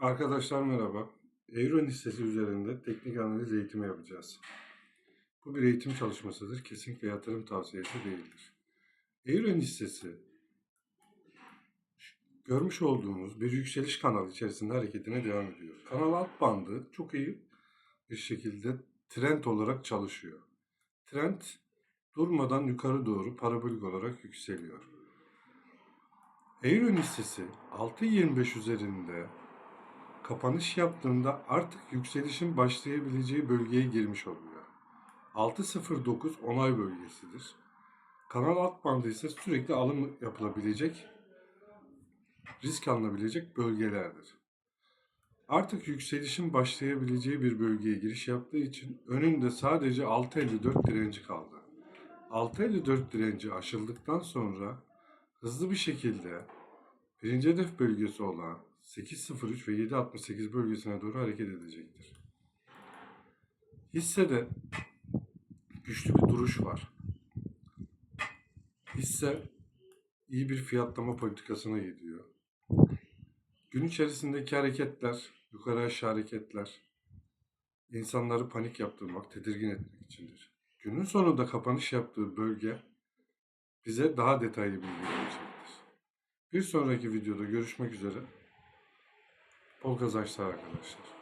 Arkadaşlar merhaba. Euro listesi üzerinde teknik analiz eğitimi yapacağız. Bu bir eğitim çalışmasıdır. Kesinlikle yatırım tavsiyesi değildir. Euro listesi görmüş olduğumuz bir yükseliş kanalı içerisinde hareketine devam ediyor. Kanal alt bandı çok iyi bir şekilde trend olarak çalışıyor. Trend durmadan yukarı doğru parabolik olarak yükseliyor. Euro listesi 6.25 üzerinde kapanış yaptığında artık yükselişin başlayabileceği bölgeye girmiş oluyor. 6.09 onay bölgesidir. Kanal alt bandı ise sürekli alım yapılabilecek, risk alınabilecek bölgelerdir. Artık yükselişin başlayabileceği bir bölgeye giriş yaptığı için önünde sadece 6.54 direnci kaldı. 6.54 direnci aşıldıktan sonra hızlı bir şekilde birinci hedef bölgesi olan 8.03 ve 7.68 bölgesine doğru hareket edecektir. Hissede güçlü bir duruş var. Hisse iyi bir fiyatlama politikasına gidiyor. Gün içerisindeki hareketler, yukarı aşağı hareketler, insanları panik yaptırmak, tedirgin etmek içindir. Günün sonunda kapanış yaptığı bölge bize daha detaylı bilgi verecektir. Bir sonraki videoda görüşmek üzere. Poucas açtı arkadaşlar.